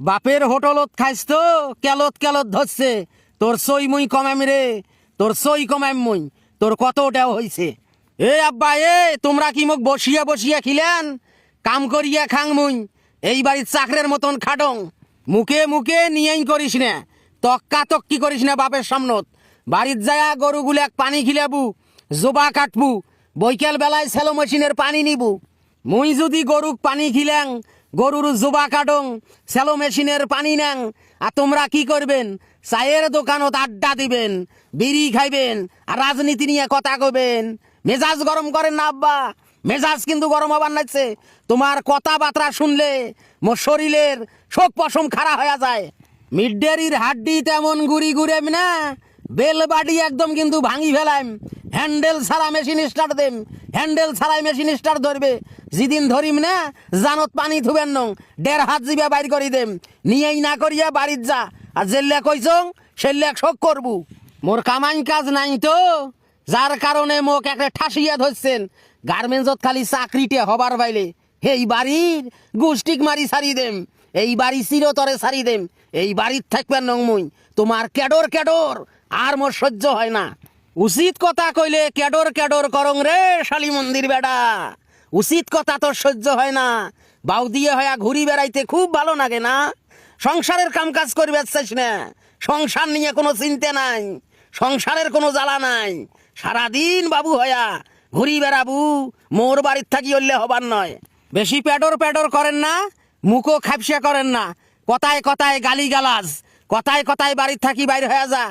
বাপের হোটেলত খাইস তো, কেলত কেলত ধরছে। তোর সই মুই কমাম রে, তোর সই কমাম মুই, তোর কতটাও হইছে। এ আব্বা, এ, তোমরা কি মোক বসিয়া বসিয়া খিলেন? কাম করিয়া খাং মুই, এই বাড়ির চাকরের মতন খাটং। মুখে মুখে নিয়েই করিস না, তক্কা তক্কি করিস না বাপের সামনত। বাড়ির যায়া গরুগুলাক পানি খিলাবু, জোবা কাটবু, বৈকাল বেলায় সেলো মেশিনের পানি নিবু। মুই যদি গরুক পানি খিলাং গরুর জোবা কাটং, সেলো মেশিনের পানি নেং। আর তোমরা কি করবেন? চায়ের দোকানত আড্ডা দিবেন, বিড়ি খাইবেন, আর রাজনীতি নিয়ে কথা কবেন মেজাজ গরম করেন না, আব্বা। মেজাজ কিন্তু গরম হবার নাইছে তোমার কথাবার্তা শুনলে মোর শরীরের শোক পশম খাড়া হয়ে যায়। মিড ডেরির হাড্ডি তেমন গুড়ি ঘুরেম না। বেল বাড়ি একদম কিন্তু ভাঙি ফেলাম হ্যান্ডেল ছাড়া মেশিন স্টার্ট দেম। হ্যান্ডেল ছাড়াই মেশিন স্টার্ট ধরবে। যেদিন ধরিম না, জানত পানি থুবেন নং। দেড় হাত জিবে বাইর করি দেম। নিয়েই না করিয়া বাড়ির যা। আর জেল্লে কইছং, সেল্লে শোক করবু। মোর কামাই কাজ নাই তো। যার কারণে মোক একটা ঠাসিয়া ধরছেন। গার্মেন্টসত খালি চাকরিতে হবার বাইলে। এই বাড়ির গোষ্ঠীক মারি সারি দেম। এই বাড়ি চিরতরে সারি দেম। এই বাড়ির থাকবেন নং মুই। তোমার ক্যাডর ক্যাডর। আর মোর সহ্য হয় না। উচিত কথা কইলে ক্যাডর ক্যাডর করং রে শালি মন্দির বেডা। উচিত কথা তোর সহ্য হয় না। বাউ দিয়ে হয়া ঘুরি বেড়াইতে খুব ভালো লাগে না। সংসারের কাম কাজ করবে চাইস না। সংসার নিয়ে কোনো চিন্তা নাই। সংসারের কোনো জ্বালা নাই। সারাদিন বাবু হয়া ঘুরি বেড়াবু। মোর বাড়ির থাকি হইলে হবার নয়। বেশি প্যাডর প্যাডর করেন না, মুখও খাপসা করেন না। কথায় কথায় গালি গালাজ কথায় কথায় বাড়ির থাকি বাইর হয়ে যা।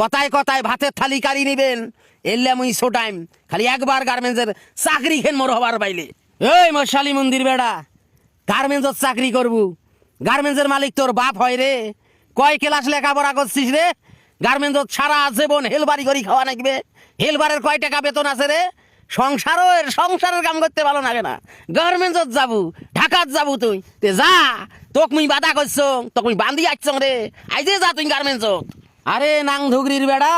কথায় কথায় ভাতের থালি কারি নিবেন। এলে মুই শো টাইম খালি একবার গার্মেন্টসের চাকরি খেন মোর হবার বাইলে এই মোর শালি মন্দির বেড়া, গার্মেন্টসত চাকরি করবু। গার্মেন্টসের মালিক তোর বাপ হয় রে। কয় ক্লাস লেখাপড়া করছিস রে? গার্মেন্টসত সারা জীবন হেলবারি করি খাওয়া নাকবে হেলবারের কয় টাকা বেতন আছে রে? সংসারও সংসারের কাম করতে ভালো লাগে না। গার্মেন্টসত যাবু, ঢাকাত যাবু তুই। তে যা। তোক মুই বাধা করছ, তোক মুই বান্ধি আসছ রে। আইজে যা তুই গার্মেন্টসত আরে নাং ধুগরির বেড়া,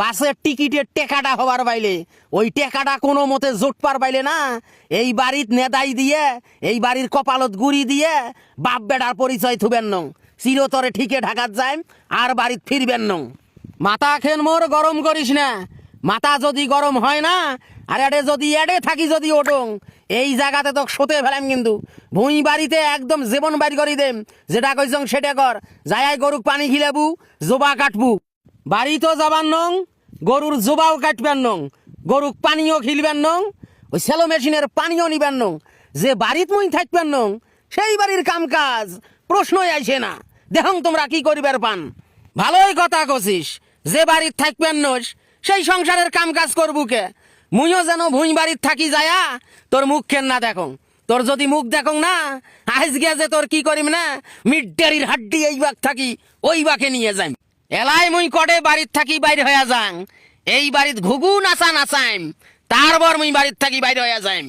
বাসের টিকিটের টেকাটা হবার বাইলে। ওই টেকাটা কোনো মতে জোটপার বাইলে না। এই বাড়িত নেদাই দিয়ে, এই বাড়ির কপালত গুড়ি দিয়ে বাপ বেড়ার পরিচয় থুবেন নং। চিরতরে ঠিকে ঢাকাত যায় আর বাড়িত ফিরবেন নং। মাথা খেন মোর গরম করিস না। মাথা যদি গরম হয় না, আর এডে যদি এডে থাকি যদি ওটং এই জায়গাতে তো সতে ফেলাম কিন্তু। ভুঁই বাড়িতে একদম জীবন বাড়ি করি দেম। যেটা কইছং সেটা কর। যাই গরুক পানি খিলাবু, জোবা কাটবু। বাড়ি তো যাবার নং, গরুর জোবাও কাটবেন নং, গরুক পানিও খিলবেন নং, ওই সেলো মেশিনের পানিও নিবেন নং। যে বাড়িত মুই থাকবেন নং, সেই বাড়ির কাম কাজ প্রশ্নই আইছে না। দেখং তোমরা কি করিবার পান? ভালোই কথা কছিস। যে বাড়ির থাকবেন নস, সেই সংসারের কাম কাজ করবু কে? মুইও যেন ভুঁই বাড়ির থাকি যায়া তোর মুখ খেন না দেখং? তোর যদি মুখ দেখং না আজ যে তোর কি করিম না মিডারির হাড্ডি এই বাঘ থাকি ওই বাঘে নিয়ে যাই এলাই মুই কটে বাড়ির থাকি বাইরে হয়ে যাং, এই বাড়িত ঘুঘু নাচা নাচাইম তারপর মুই বাড়ির থাকি বাইরে হয়ে যাইম।